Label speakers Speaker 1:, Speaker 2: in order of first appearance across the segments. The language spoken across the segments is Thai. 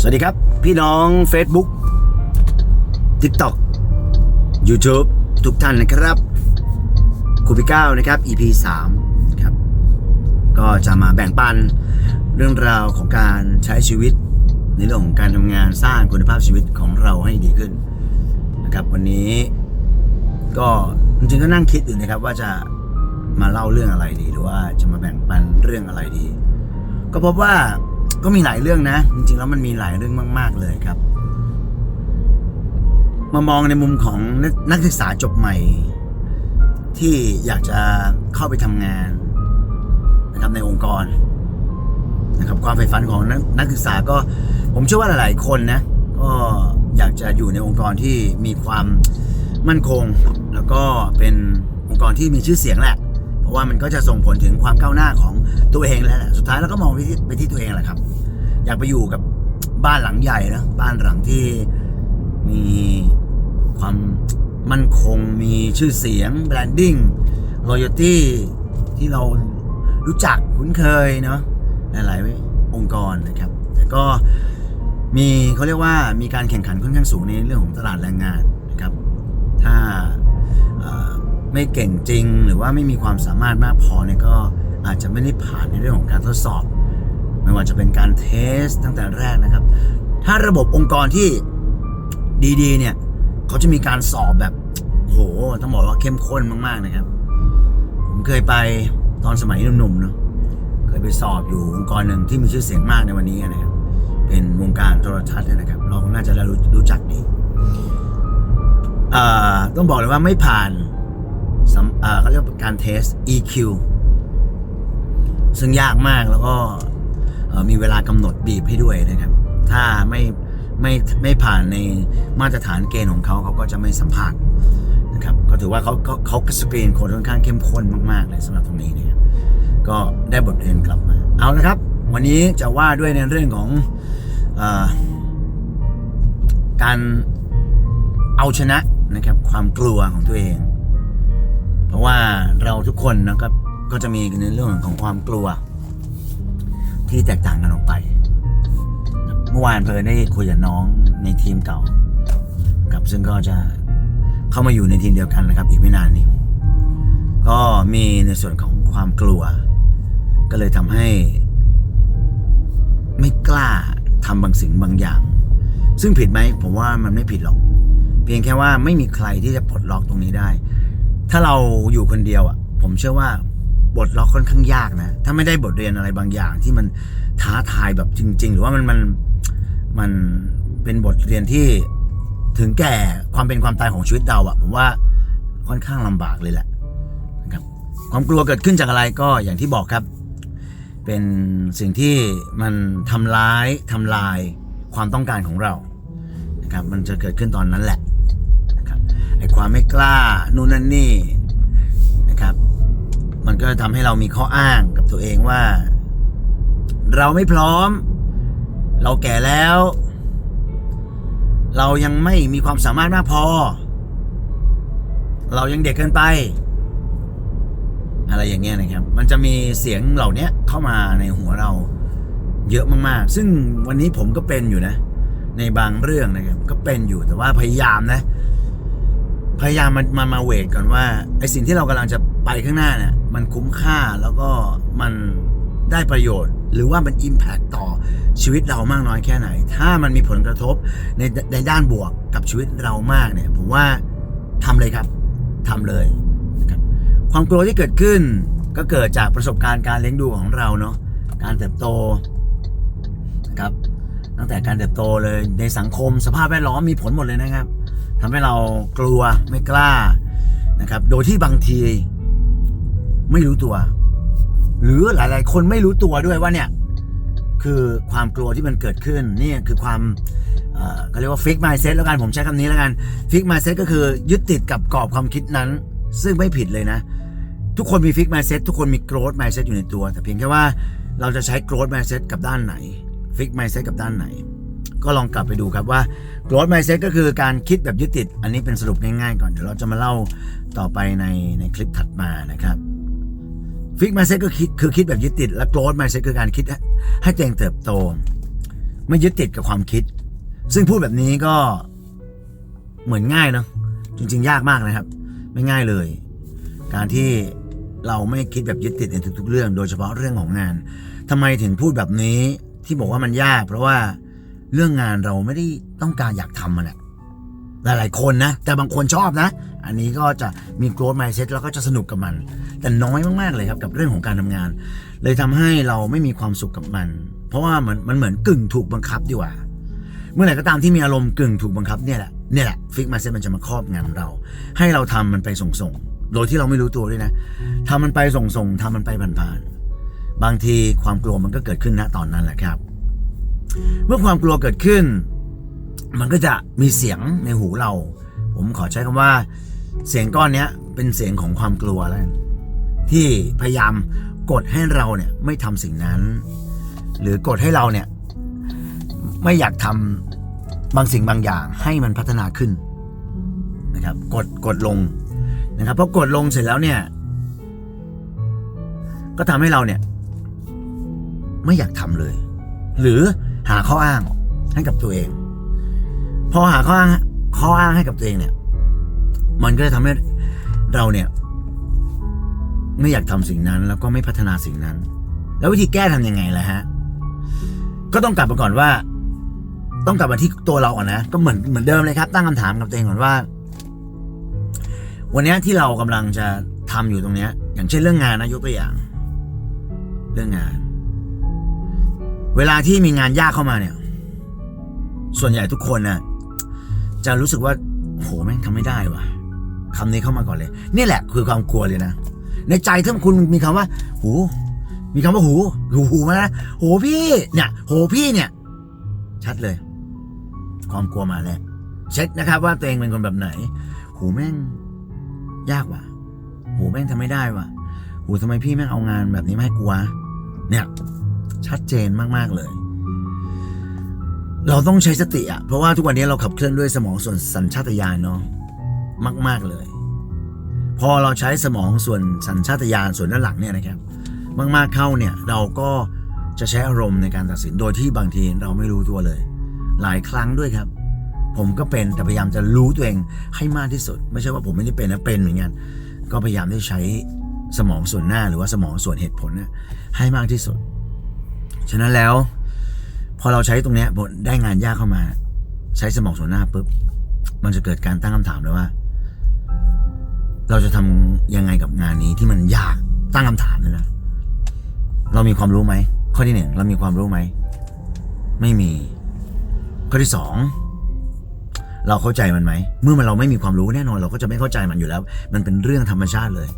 Speaker 1: สวัสดีครับ พี่น้อง Facebook TikTok YouTube ทุกท่านนะครับครูพี่ก้าวนะครับ EP 3ครับก็จะมาแบ่งปันเรื่องราวของการใช้ชีวิต ในเรื่องของการทำงานสร้างคุณภาพชีวิตของเราให้ดีขึ้นนะครับ วันนี้ก็จริงๆก็นั่งคิดอยู่นะครับว่าจะมาเล่าเรื่องอะไรดี หรือว่าจะมาแบ่งปันเรื่องอะไรดี ก็พบว่า ก็มีหลายเรื่องนะ จริงๆแล้วมันมีหลายเรื่องมาก ๆ เลยครับ มามองในมุมของนักศึกษาจบใหม่ ที่อยากจะเข้าไปทำงานนะครับในองค์กรนะครับความใฝ่ฝันของนักนักศึกษาก็ผมเชื่อว่าหลาย ๆ คนนะก็อยากจะอยู่ในองค์กรที่มีความมั่นคง แล้วก็เป็นองค์กรที่มีชื่อเสียงแหละ ราะว่ามันก็จะส่งผลถึงความก้าวหน้าของตัวเองแล้วแหละสุดท้ายเราก็มองไปที่ไปที่ตัวเองแหละครับ อยากไปอยู่กับบ้านหลังใหญ่นะบ้านหลังที่มีความมั่นคงมีชื่อเสียงแบรนดิ้งรอยัลตี้ที่เรารู้จักคุ้นเคยเนาะหลายๆองค์กรนะครับ แต่ก็มีเขาเรียกว่ามีการแข่งขันค่อนข้างสูงในเรื่องของตลาดแรงงานนะครับ ถ้า ไม่เก่งจริง หรือว่าไม่มีความสามารถมากพอเนี่ยก็อาจจะไม่ได้ผ่านในเรื่องของการทดสอบ ไม่ว่าจะเป็นการเทสตั้งแต่แรกนะครับ ถ้าระบบองค์กรที่ดีๆเนี่ยเขาจะมีการสอบแบบโหต้องบอกว่าเข้มข้นมากๆนะครับ ผมเคยไปตอนสมัยหนุ่มๆเนาะเคยไปสอบอยู่องค์กรหนึ่งที่มีชื่อเสียงมากในวันนี้นะครับ เป็นวงการโทรทัศน์นะครับ เราก็น่าจะได้รู้จักดีอ่าต้องบอกเลยว่าไม่ผ่าน เขาเรียกว่าการเทส EQ ซึ่งยากมากแล้วก็มีเวลากำหนดบีบให้ด้วยนะครับ ถ้าไม่ไม่ไม่ผ่านในมาตรฐานเกณฑ์ของเขาเขาก็จะไม่สัมภาษณ์นะครับ ก็ถือว่าเขาเขาเขาสกรีนคนค่อนข้างเข้มข้นมากๆเลยสำหรับตรงนี้เนี่ยก็ได้บทเรียนกลับมา เอาละครับ วันนี้จะว่าด้วยในเรื่องของอการเอาชนะนะครับความกลัวของตัวเอง ทุกคนนะครับ ก็จะมีในเรื่องของความกลัว ที่แตกต่างกันออกไป เมื่อวานเพลินได้คุยกับน้องในทีมเก่ากับซึ่งก็จะเข้ามาอยู่ในทีมเดียวกันนะครับ อีกไม่นานนี้ ก็มีในส่วนของความกลัว ก็เลยทำให้ ไม่กล้าทำบางสิ่งบางอย่าง ซึ่งผิดไหมผมว่ามันไม่ผิดหรอก เพียงแค่ว่าไม่มีใครที่จะปลดล็อกตรงนี้ได้ ถ้าเราอยู่คนเดียวอะ ผมเชื่อว่าบทล็อกค่อนข้างยากนะ ถ้าไม่ได้บทเรียนอะไรบางอย่างที่มันท้าทายแบบจริง ๆ หรือว่ามันมันมันเป็นบทเรียนที่ถึงแก่ความเป็นความตายของชีวิตเราอะผมว่าค่อนข้างลำบากเลยแหละนะครับความกลัวเกิดขึ้นจากอะไรก็อย่างที่บอกครับ เป็นสิ่งที่มันทำร้ายทำลายความต้องการของเรานะครับมันจะเกิดขึ้นตอนนั้นแหละนะครับไอ้ความไม่กล้านู่นนั่นนี่นะครับ ก็ทำให้เรามีข้ออ้างกับตัวเองว่า เราไม่พร้อม เราแก่แล้ว เรายังไม่มีความสามารถมากพอ เรายังเด็กเกินไป อะไรอย่างเงี้ยนะครับ มันจะมีเสียงเหล่านี้เข้ามาในหัวเราเยอะมากๆ ซึ่งวันนี้ผมก็เป็นอยู่นะ ในบางเรื่องนะครับ ก็เป็นอยู่แต่ว่าพยายามนะ พยายามมันมามาเวทก่อนว่าไอสิ่งที่เรากำลังจะไปข้างหน้าเนี่ย มันคุ้มค่าแล้วก็มันได้ประโยชน์ หรือว่ามันอิมแพคต่อชีวิตเรามากน้อยแค่ไหน ถ้ามันมีผลกระทบในในด้านบวกกับชีวิตเรามากเนี่ยผมว่าทำเลยครับทำเลยนะครับความกลัวที่เกิดขึ้นก็เกิดจากประสบการณ์การเลี้ยงดูของเราเนาะการเติบโตนะครับตั้งแต่การเติบโตเลยในสังคมสภาพแวดล้อมมีผลหมดเลยนะครับทำให้เรากลัวไม่กล้านะครับโดยที่บางที ไม่รู้ตัว หรือหลาย ๆ คนไม่รู้ตัวด้วยว่าเนี่ย คือความกลัวที่มันเกิดขึ้นนี่คือความเขาเรียกว่าฟิก mindset แล้วกันผมใช้คำนี้แล้วกันฟิก mindset ก็คือยึดติดกับกรอบความคิดนั้น ซึ่งไม่ผิดเลยนะ ทุกคนมีฟิก mindset ทุกคนมี growth mindset อยู่ในตัว แต่เพียงแค่ว่าเราจะใช้ growth mindset กับด้านไหนฟิก mindset กับด้านไหน ก็ลองกลับไปดูครับว่า growth mindset ก็คือการคิดแบบยึดติด อันนี้เป็นสรุปง่ายๆก่อนเดี๋ยวเราจะมาเล่าต่อไปในในคลิปถัดมานะครับ ฟิก mindset ก็คิดคือคิดแบบยึดติด และ growth mindset คือการคิดให้ตัวเองเติบโต ไม่ยึดติดกับความคิด ซึ่งพูดแบบนี้ก็เหมือนง่ายเนาะจริงๆ ยากมากนะครับ ไม่ง่ายเลย การที่เราไม่คิดแบบยึดติดในทุกๆ เรื่อง โดยเฉพาะเรื่องของงานทำไมถึงพูดแบบนี้ที่บอกว่ามันยาก เพราะว่าเรื่องงานเราไม่ได้ต้องการอยากทำมันอะ หลายๆคนนะ แต่บางคนชอบนะ อันนี้ก็จะมี growth mindset แล้วก็จะสนุกกับมัน แต่น้อยมากๆเลยครับกับเรื่องของการทำงาน เลยทำให้เราไม่มีความสุขกับมัน เพราะว่ามันมันเหมือนกึ่งถูกบังคับดีกว่า เมื่อไหร่ก็ตามที่มีอารมณ์กึ่งถูกบังคับเนี่ยแหละเนี่ยแหละฟิกมาเซ็ตมันจะมาครอบงำเรา ให้เราทำมันไปส่งๆ โดยที่เราไม่รู้ตัวด้วยนะทำมันไปส่งๆทำมันไปผ่านๆบางทีความกลัวมันก็เกิดขึ้นณตอนนั้นแหละครับ เมื่อความกลัวเกิดขึ้น มันก็จะมีเสียงในหูเรา ผมขอใช้คำว่า เสียงก้อนเนี้ยเป็นเสียงของความกลัวแล้วที่พยายามกดให้เราเนี่ยไม่ทำสิ่งนั้น หรือกดให้เราเนี่ยไม่อยากทำบางสิ่งบางอย่างให้มันพัฒนาขึ้นนะครับ กดกดลงนะครับพอกดลงเสร็จแล้วเนี่ย ก็ทำให้เราเนี่ย ไม่อยากทำเลย หรือหาข้ออ้างให้กับตัวเอง พอหาข้ออ้างข้ออ้างให้กับตัวเองเนี่ย มันก็จะทำให้เราเนี่ย ไม่อยากทำสิ่งนั้น แล้วก็ไม่พัฒนาสิ่งนั้น แล้ววิธีแก้ทำยังไงล่ะฮะ ก็ต้องกลับมาก่อนว่า ต้องกลับมาที่ตัวเราก่อนนะก็เหมือนเหมือนเดิมเลยครับ ตั้งคำถามกับตัวเองก่อนว่า วันนี้ที่เรากำลังจะทำอยู่ตรงเนี้ย อย่างเช่นเรื่องงานนะยกตัวอย่าง เรื่องงาน เวลาที่มีงานยากเข้ามาเนี่ย ส่วนใหญ่ทุกคนน่ะ จะรู้สึกว่าโหแม่งทำไม่ได้ว่ะคำนี้เข้ามาก่อนเลย นี่แหละคือความกลัวเลยนะ ในใจถ้าคุณมีคำว่า หู มีคำว่าหูหูหูมานะโหพี่เนี่ยโหพี่เนี่ย ชัดเลย ความกลัวมาแล้วเช็คนะครับ ว่าตัวเองเป็นคนแบบไหน หูแม่ง ยากว่ะ หูแม่งทำไม่ได้ว่ะ หูทำไมพี่แม่งเอางานแบบนี้มาให้กูวะเนี่ย ชัดเจนมากๆเลย เราต้องใช้สติอะเพราะว่าทุกวันนี้เราขับเคลื่อนด้วยสมองส่วนสัญชาตญาณเนาะมาก ๆเลย พอเราใช้สมองส่วนสัญชาตญาณส่วนด้านหลังเนี่ยนะครับมากๆเข้าเนี่ยเราก็จะใช้อารมณ์ในการตัดสินโดยที่บางทีเราไม่รู้ตัวเลย หลายครั้งด้วยครับ ผมก็เป็นแต่พยายามจะรู้ตัวเองให้มากที่สุด ไม่ใช่ว่าผมไม่ได้เป็นนะเป็นเหมือนกันก็พยายามที่ใช้สมองส่วนหน้าหรือว่าสมองส่วนเหตุผลนี่ยให้มากที่สุด ฉะนั้นแล้ว พอเราใช้ตรงเนี้ยพอได้งานยากเข้ามา ใช้สมองส่วนหน้าปุ๊บมันจะเกิดการตั้งคำถามเลยว่า เราจะทำยังไงกับงานนี้ที่มันยากตั้งคำถามเลยนะเรามีความรู้ไหมข้อที่หนึ่งเรามีความรู้ไหมไม่มี ข้อที่สองเราเข้าใจมันไหมเมื่อมันเราไม่มีความรู้แน่นอน เราก็จะไม่เข้าใจมันอยู่แล้ว มันเป็นเรื่องธรรมชาติเลย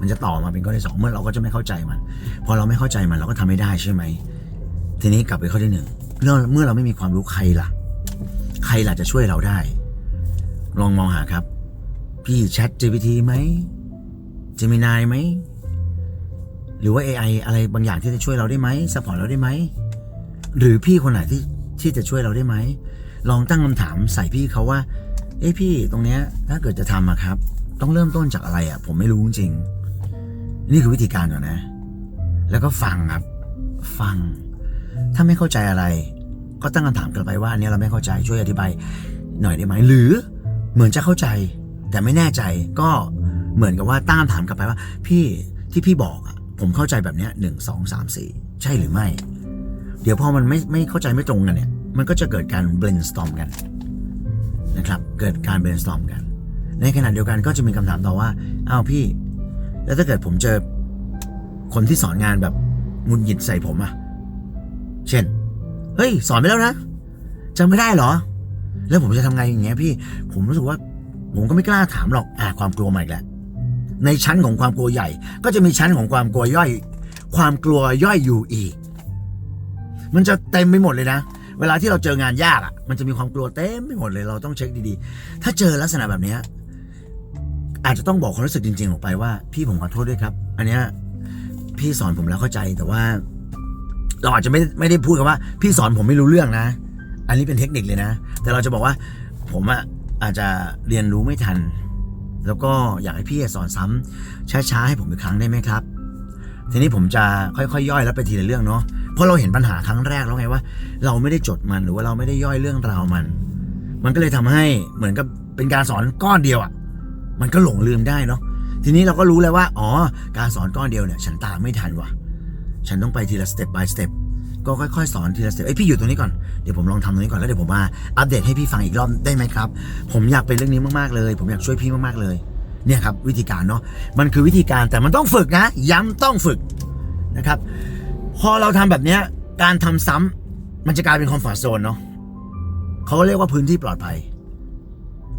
Speaker 1: มันจะต่อมาเป็นข้อที่สองเมื่อเราก็จะไม่เข้าใจมัน พอเราไม่เข้าใจมันเราก็ทำไม่ได้ใช่ไหมทีนี้กลับไปข้อที่หนึ่ง เมื่อเมื่อเราไม่มีความรู้ใครล่ะ ใครล่ะจะช่วยเราได้ ลองมองหาครับ พี่แชท GPT ไหม Gemini ไหม หรือว่า AI อะไรบางอย่างที่จะช่วยเราได้ไหมสปอร์ตเราได้ไหม หรือพี่คนไหนที่ที่จะช่วยเราได้ไหม ลองตั้งคำถามใส่พี่เขาว่า เอ้พี่ตรงเนี้ยถ้าเกิดจะทำอะครับ ต้องเริ่มต้นจากอะไรอะผมไม่รู้จริง นี่คือวิธีการก่อนนะ แล้วก็ฟังครับ ฟัง ถ้าไม่เข้าใจอะไร ก็ตั้งคำถามกลับไปว่าอันนี้เราไม่เข้าใจช่วยอธิบายหน่อยได้ไหมหรือเหมือนจะเข้าใจ แต่ไม่แน่ใจก็เหมือนกับว่าตั้งคำถามกลับไปว่า พี่ที่พี่บอกผมเข้าใจแบบนี้หนึ่งสองสามสี่ใช่หรือไม่ เดี๋ยวพอมันไม่ไม่เข้าใจไม่ตรงกันเนี่ย มันก็จะเกิดการ brainstorm กันนะครับ เกิดการ brainstorm กัน ในขณะเดียวกันก็จะมีคำถามต่อว่าอ้าวพี่ แล้วถ้าเกิดผมเจอคนที่สอนงานแบบงุนหงิดใส่ผมอะ เช่น เฮ้ย สอนไปแล้วนะจำไม่ได้เหรอ แล้วผมจะทำไงอย่างเงี้ยพี่ ผมรู้สึกว่า ผมก็ไม่กล้าถามหรอก อ่าความกลัวใหม่แล้วในชั้นของความกลัวใหญ่ ก็จะมีชั้นของความกลัวย่อย ความกลัวย่อยอยู่อีก มันจะเต็มไปหมดเลยนะ เวลาที่เราเจองานยากอะ มันจะมีความกลัวเต็มไปหมดเลย เราต้องเช็คดีๆ ถ้าเจอลักษณะแบบเนี้ยอาจจะต้องบอกความรู้สึกจริง ๆ ออกไปว่า พี่ผมขอโทษด้วยครับ อันเนี้ยพี่สอนผมแล้วเข้าใจแต่ว่า เราอาจจะไม่ไม่ได้พูดกันว่า พี่สอนผมไม่รู้เรื่องนะ อันนี้เป็นเทคนิคเลยนะ แต่เราจะบอกว่าผมอะอาจจะเรียนรู้ไม่ทัน แล้วก็อยากให้พี่สอนซ้ำช้าๆให้ผมอีกครั้งได้ไหมครับ ทีนี้ผมจะค่อยๆย่อยแล้วไปทีละเรื่องเนาะเพราะเราเห็นปัญหาครั้งแรกแล้วไงว่า เราไม่ได้จดมันหรือว่าเราไม่ได้ย่อยเรื่องราวมัน มันก็เลยทำให้เหมือนกับเป็นการสอนก้อนเดียวอะ่ะมันก็หลงลืมได้เนาะทีนี้เราก็รู้แล้วว่า อ๋อ การสอนก้อนเดียวเนี่ย ฉันตามไม่ทันว่ะ ฉันต้องไปทีละสเต็ป by สเต็ปก็ค่อยๆ สอนทีละสเต็ปเอ้ยพี่อยู่ตรงนี้ก่อนเดี๋ยวผมลองทำตรงนี้ก่อนแล้วเดี๋ยวผมมาอัปเดตให้พี่ฟังอีกรอบได้ไหมครับ ผมอยากเป็นเรื่องนี้มากๆเลย ผมอยากช่วยพี่มากๆเลยเนี่ยครับวิธีการเนาะมันคือวิธีการแต่มันต้องฝึกนะ ย้ำต้องฝึกนะครับ พอเราทำแบบเนี้ยการทำซ้ำมันจะกลายเป็นคอมฟอร์ทโซนเนาะเขาเรียกว่าพื้นที่ปลอดภัย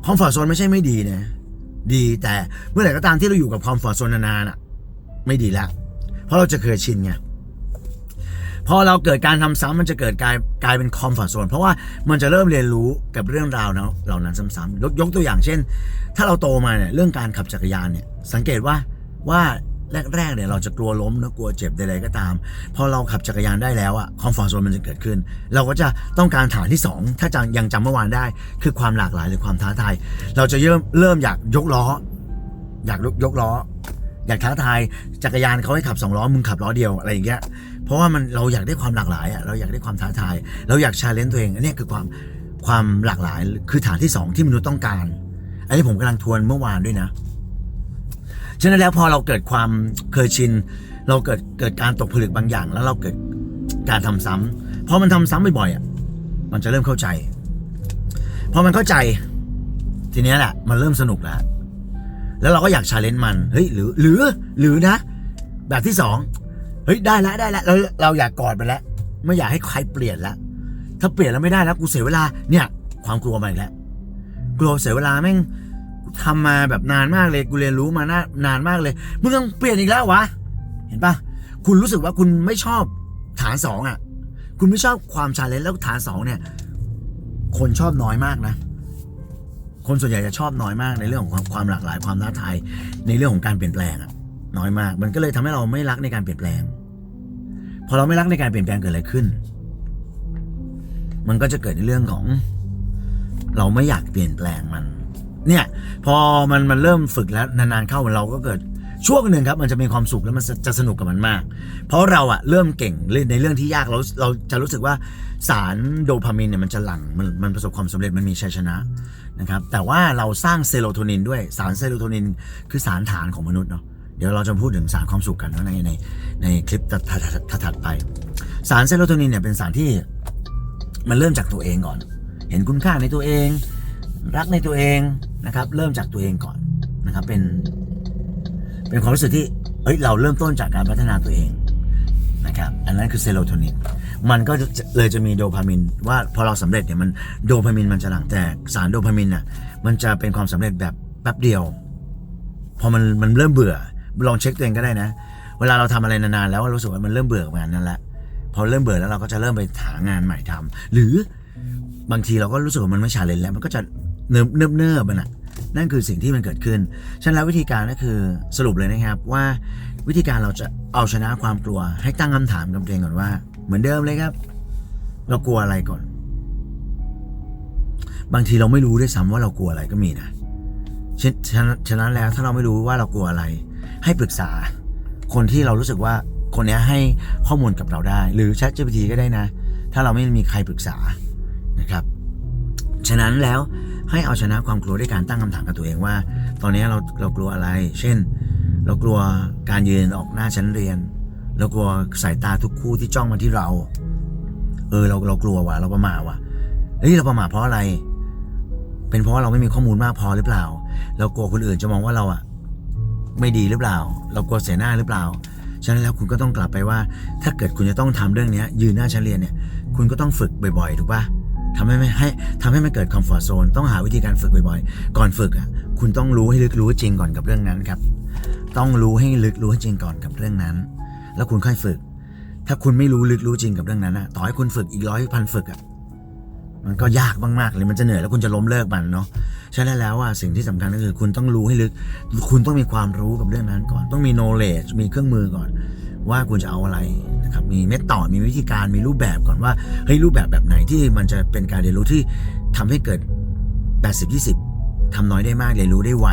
Speaker 1: คอมฟอร์ทโซนไม่ใช่ไม่ดีนะดีแต่เมื่อไหร่ก็ตามที่เราอยู่กับคอมฟอร์ทโซนนานๆอะไม่ดีแล้วเพราะเราจะเคยชินไง พอเราเกิดการทำซ้ำมันจะเกิดกลายกลายเป็นคอมฟอร์ทโซนเพราะว่ามันจะเริ่มเรียนรู้กับเรื่องราวเนาะเหล่านั้นซ้ำๆยกยกตัวอย่างเช่น ถ้าเราโตมาเนี่ยเรื่องการขับจักรยานเนี่ยสังเกตว่าว่าแรกๆเนี่ยเราจะกลัวล้มนะกลัวเจ็บใดๆก็ตาม พอเราขับจักรยานได้แล้วอะคอมฟอร์ทโซนมันจะเกิดขึ้น เราก็จะต้องการฐานที่ 2 ถ้าจังยังจำเมื่อวานได้ คือความหลากหลายหรือความท้าทาย เราจะเริ่มเริ่มอยากยกล้อ อยากยกยกล้อ อยากท้าทายจักรยานเขาให้ขับสองล้อมึงขับล้อเดียวอะไรอย่างเงี้ย เพราะว่ามันเราอยากได้ความหลากหลายอะเราอยากได้ความท้าทาย เราอยากชาเลนจ์ตัวเองอันนี้คือความความหลากหลายคือฐานที่สองที่มนุษย์ต้องการ อันนี้ผมกำลังทวนเมื่อวานด้วยนะฉะนั้นแล้วพอเราเกิดความเคยชิน เราเกิดเกิดการตกผลึกบางอย่าง แล้วเราเกิดการทำซ้ำพอมันทำซ้ำบ่อยๆอะมันจะเริ่มเข้าใจพอมันเข้าใจ ทีนี้แหละ มันเริ่มสนุกแล้วแล้วเราก็อยากชาเลนจ์มันเฮ้ยหรือหรือหรือนะ แบบที่สอง เฮ้ยได้แล้วได้แล้วเราเราอยากกอดมันแล้ว ไม่อยากให้ใครเปลี่ยนแล้วถ้าเปลี่ยนแล้วไม่ได้แล้วกูเสียเวลาเนี่ย ความกลัวมาอีกแล้วกลัวเสียเวลาแม่งทำมาแบบนานมากเลยกูเรียนรู้มานานานมากเลยมึงต้องเปลี่ยนอีกแล้ววะเห็นปะคุณรู้สึกว่าคุณไม่ชอบฐานสองอะ คุณไม่ชอบความชาเลนจ์แล้วฐานสองเนี่ย คนชอบน้อยมากนะคนส่วนใหญ่จะชอบน้อยมากในเรื่องของความหลากหลายความท้าทายในเรื่องของการเปลี่ยนแปลงอะ น้อยมาก มันก็เลยทำให้เราไม่รักในการเปลี่ยนแปลง พอเราไม่รักในการเปลี่ยนแปลงเกิดอะไรขึ้น มันก็จะเกิดในเรื่องของ เราไม่อยากเปลี่ยนแปลงมัน เนี่ย พอมันมันเริ่มฝึกแล้วนานๆเข้าเราก็เกิดช่วงหนึ่งครับมันจะมีความสุขแล้วมันจะสนุกกับมันมาก เพราะเราอะเริ่มเก่งในเรื่องที่ยากเราเราจะรู้สึกว่าสารโดพามินเนี่ยมันจะหลั่งมันมันประสบความสำเร็จมันมีชัยชนะนะครับแต่ว่าเราสร้างเซโรโทนินด้วยสารเซโรโทนินคือสารฐานของมนุษย์เนาะ เดี๋ยวเราจะพูดถึงสารความสุขกันในในในคลิปถัดถัดไป สารเซโรโทนินเนี่ยเป็นสารที่มันเริ่มจากตัวเองก่อน เห็นคุณค่าในตัวเอง รักในตัวเองนะครับ เริ่มจากตัวเองก่อนนะครับ เป็น เป็นความรู้สึกที่เอ้ยเราเริ่มต้นจากการพัฒนาตัวเองนะครับ อันนั้นคือเซโรโทนิน มันก็เลยจะมีโดพามิน ว่าพอเราสำเร็จเนี่ยมันโดพามินมันจะหลั่งแต่สารโดพามินน่ะมันจะเป็นความสำเร็จแบบแป๊บเดียว พอมันมันเริ่มเบื่อ ลองเช็คตัวเองก็ได้นะ เวลาเราทำอะไรนานๆแล้วรู้สึกว่ามันเริ่มเบื่อกับงานนั้นละพอเริ่มเบื่อแล้วเราก็จะเริ่มไปหางานใหม่ทำหรือบางทีเราก็รู้สึกว่ามันไม่ชาเลนจ์แล้ว มันก็จะเนิบเนิบเนิบมันอะนั่นคือสิ่งที่มันเกิดขึ้น ฉะนั้นแล้ววิธีการก็คือสรุปเลยนะครับว่าวิธีการเราจะเอาชนะความกลัว ให้ตั้งคำถามกับตัวเองก่อนว่า เหมือนเดิมเลยครับ เรากลัวอะไรก่อน บางทีเราไม่รู้ด้วยซ้ำว่าเรากลัวอะไรก็มีนะฉะฉะนั้นฉะนั้นแล้วถ้าเราไม่รู้ว่าเรากลัวอะไร ให้ปรึกษา คนที่เรารู้สึกว่าคนนี้ให้ข้อมูลกับเราได้ หรือ Chat GPT ก็ได้นะ ถ้าเราไม่มีใครปรึกษานะครับฉะนั้นแล้วให้เอาชนะความกลัวด้วยการตั้งคำถามกับตัวเองว่า ตอนนี้เราเรากลัวอะไร เช่น เรากลัวการยืนออกหน้าชั้นเรียน เรากลัวสายตาทุกคู่ที่จ้องมาที่เรา เออเราเรากลัวว่ะเราประมาทว่ะเฮ้ยเราประมาทเพราะอะไร เป็นเพราะาเราไม่มีข้อมูลมากพอหรือเปล่า เรากลัวคนอื่นจะมองว่าเราอะ ไม่ดีหรือเปล่า เรากลัวเสียหน้าหรือเปล่า ฉะนั้นแล้วคุณก็ต้องกลับไปว่า ถ้าเกิดคุณจะต้องทำเรื่องนี้ยืนหน้าชั้นเรียนเนี่ย คุณก็ต้องฝึกบ่อยๆ ถูกปะทำให้ไม่ให้ทำให้มันเกิดคอมฟอร์ z โซนต้องหาวิธีการฝึกบ่อยๆ ก่อนฝึกอะคุณต้องรู้ให้ลึกรู้จริงก่อนกับเรื่องนั้นครับ ต้องรู้ให้ลึกรู้ให้จริงก่อนกับเรื่องนั้น แล้วคุณค่อยฝึก ถ้าคุณไม่รู้ลึกรู้จริงกับเรื่องนั้นอะต่อให้คุณฝึกอีกร้อยพันฝึกอะ มันก็ยากมากๆเลยมันจะเหนื่อยแล้วคุณจะล้มเลิกมันเนาะฉะนั้นแล้วอะสิ่งที่สำคัญก็คือ คุณต้องรู้ให้ลึก คุณต้องมีความรู้กับเรื่องนั้นก่อน ต้องมี knowledge มีเครื่องมือก่อน ว่าคุณจะเอาอะไรนะครับมีเม็ดต่อมีวิธีการมีรูปแบบก่อนว่าเฮ้ยรูปแบบแบบไหนที่มันจะเป็นการเรียนรู้ที่ทำให้เกิด 80 20ทำน้อยได้มากเรียนรู้ได้ไว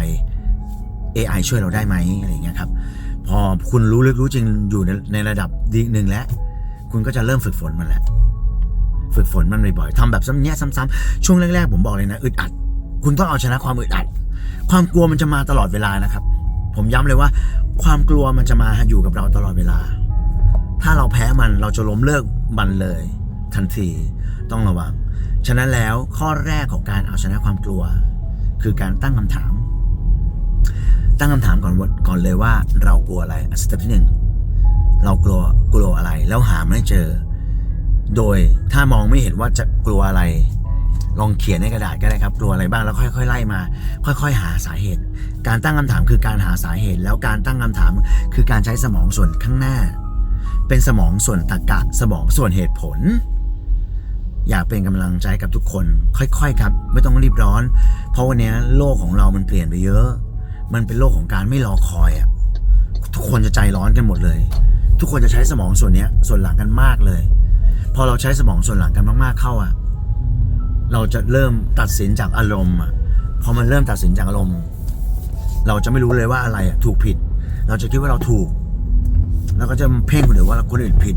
Speaker 1: AI ช่วยเราได้ไหมอะไรเงี้ยครับพอคุณรู้ลึกรู้จริงอยู่ในระดับดีหนึ่งแล้ว คุณก็จะเริ่มฝึกฝนมันแหละ ฝึกฝนมันบ่อยๆทำแบบซ้ำเนี้ยซ้ำๆช่วงแรกๆผมบอกเลยนะอึดอัด คุณต้องเอาชนะความอึดอัด ความกลัวมันจะมาตลอดเวลานะครับ ผมย้ำเลยว่า ความกลัวมันจะมาอยู่กับเราตลอดเวลา ถ้าเราแพ้มันเราจะล้มเลิกมันเลย ทันทีต้องระวัง ฉะนั้นแล้วข้อแรกของการเอาชนะความกลัว คือการตั้งคำถาม ตั้งคำถามก่อนว่าก่อนเลยว่าเรากลัวอะไรสเต็ปที่หนึ่งเรากลัวกลัวอะไรแล้วหาไม่เจอ โดยถ้ามองไม่เห็นว่าจะกลัวอะไร ลองเขียนในกระดาษก็ได้ครับ กลัวอะไรบ้างแล้วค่อยๆไล่มา ค่อย ๆ หาสาเหตุ การตั้งคำถามคือการหาสาเหตุ แล้วการตั้งคำถามคือการใช้สมองส่วนข้างหน้า เป็นสมองส่วนตรรกะสมองส่วนเหตุผล อยากเป็นกำลังใจกับทุกคน ค่อยๆครับ ไม่ต้องรีบร้อน เพราะวันนี้โลกของเรามันเปลี่ยนไปเยอะ มันเป็นโลกของการไม่รอคอยอะทุกคนจะใจร้อนกันหมดเลย ทุกคนจะใช้สมองส่วนนี้ส่วนหลังกันมากเลย พอเราใช้สมองส่วนหลังกันมากๆเข้าอะเราจะเริ่มตัดสินจากอารมณ์อะพอมันเริ่มตัดสินจากอารมณ์ เราจะไม่รู้เลยว่าอะไรอะถูกผิด เราจะคิดว่าเราถูก แล้วก็จะเพ่งคนอื่นว่าคนอื่นผิด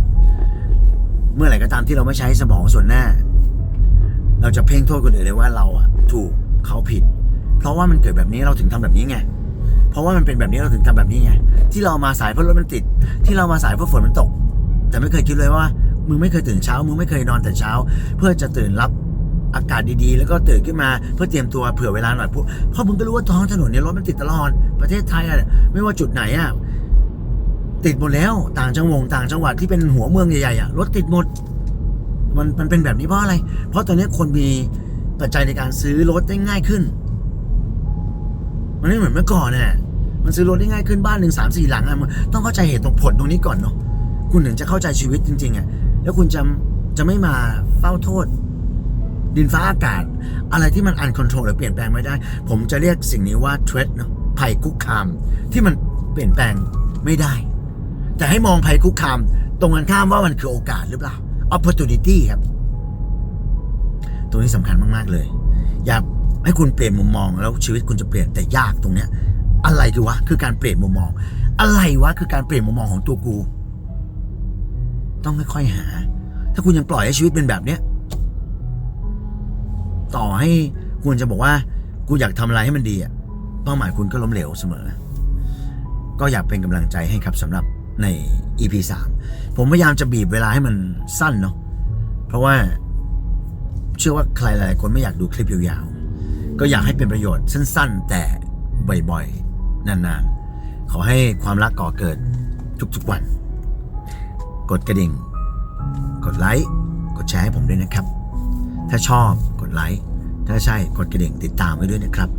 Speaker 1: เมื่อไหร่ก็ตามที่เราไม่ใช้สมองส่วนหน้า เราจะเพ่งโทษคนอื่นเลยว่าเราอะถูกเขาผิด เพราะว่ามันเกิดแบบนี้เราถึงทำแบบนี้ไงเพราะว่ามันเป็นแบบนี้เราถึงทำแบบนี้ไงที่เรามาสายเพราะรถมันติด ที่เรามาสายเพราะฝนมันตก แต่ไม่เคยคิดเลยว่า มึงไม่เคยตื่นเช้า มึงไม่เคยนอนแต่เช้า เพื่อจะตื่นรับอากาศดีๆ แล้วก็ตื่นขึ้นมาเพื่อเตรียมตัวเผื่อเวลาหน่อยเพราะมึงก็รู้ว่าท้องถนนเนี่ยรถมันติดตลอดประเทศไทยอะไม่ว่าจุดไหนอะติดหมดแล้วต่างจังหวงต่างจังหวัดที่เป็นหัวเมืองใหญ่ๆอะรถติดหมด มันมันเป็นแบบนี้เพราะอะไร เพราะตอนนี้คนมีปัจจัยในการซื้อรถได้ง่ายขึ้น มันไม่เหมือนเมื่อก่อนน่ะมันซื้อรถได้ง่ายขึ้นบ้านหนึ่งสามสี่หลังอะมันต้องเข้าใจเหตุผลตรงนี้ก่อนเนาะคุณถึงจะเข้าใจชีวิตจริงๆอะ แล้วคุณจะจะไม่มาเฝ้าโทษ ดินฟ้าอากาศ อะไรที่มันอันคอนโทรลหรือเปลี่ยนแปลงไม่ได้ ผมจะเรียกสิ่งนี้ว่าเทรดเนาะภัยคุกคาม ที่มันเปลี่ยนแปลงไม่ได้ แต่ให้มองภัยคุกคาม ตรงกันข้ามว่ามันคือโอกาสหรือเปล่า opportunity ครับตรงนี้สำคัญมาก ๆ เลย อยากให้คุณเปลี่ยนมุมมองแล้วชีวิตคุณจะเปลี่ยนแต่ยากตรงเนี้ย อะไรคือวะ คือการเปลี่ยนมุมมอง อะไรวะ คือการเปลี่ยนมุมมองของตัวกู ต้องค่อยๆหา ถ้าคุณยังปล่อยให้ชีวิตเป็นแบบเนี้ย ต่อให้คุณจะบอกว่า กูอยากทำอะไรให้มันดีอะเป้าหมายคุณก็ล้มเหลวเสมอ ก็อยากเป็นกำลังใจให้ครับสำหรับใน EP 3 ผมพยายามจะบีบเวลาให้มันสั้นเนาะเพราะว่าเชื่อว่าใครหลายๆคนไม่อยากดูคลิปยาวๆ ก็อยากให้เป็นประโยชน์สั้น ๆ แต่บ่อยๆ นานๆ ขอให้ความรักก่อเกิดทุกๆวัน กดกระดิ่ง กดไลค์ กดแชร์ให้ผมด้วยนะครับ ถ้าชอบกดไลค์ ถ้าใช่กดกระดิ่งติดตามไว้ด้วยนะครับ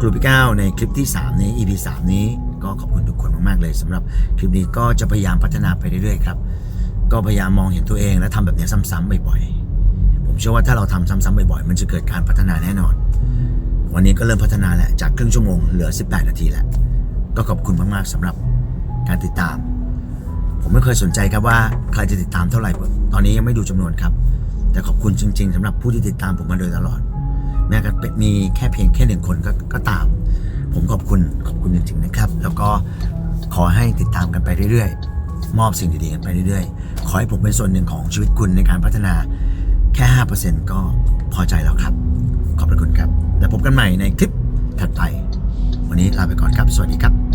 Speaker 1: กลุ่มพี่ก้าวในคลิปที่ 3 นี้ EP 3 นี้ก็ขอบคุณทุกคนมากๆเลยสำหรับคลิปนี้ก็จะพยายามพัฒนาไปเรื่อยๆครับ ก็พยายามมองเห็นตัวเองและทำแบบนี้ซ้ำๆบ่อยๆ ผมเชื่อว่าถ้าเราทำซ้ำๆบ่อยๆ มันจะเกิดการพัฒนาแน่นอน วันนี้ก็เริ่มพัฒนาแหล้วจากครึ่งชั่วโมงเหลือ 18 นาทีแล้วก็ขอบคุณมากๆสำหรับการติดตาม ผมไม่เคยสนใจครับว่าใครจะติดตามเท่าไหร่ตอนนี้ยังไม่ดูจำนวนครับ แต่ขอบคุณจริง ๆสำหรับผู้ที่ติดตามผมมาโดยตลอด แม้กระทั่งมีแค่เพียงแค่หนึ่งคนก็ก็ตาม ผมขอบคุณขอบคุณจริง ๆ นะครับ แล้วก็ขอให้ติดตามกันไปเรื่อยๆ มอบสิ่งดีๆกันไปเรื่อยๆ ขอให้ผมเป็นส่วนหนึ่งของชีวิตคุณในการพัฒนาแค่ 5%ก็พอใจแล้วครับ ขอบพระคุณครับ แล้วพบกันใหม่ในคลิปถัดไป วันนี้ลาไปก่อนครับ สวัสดีครับ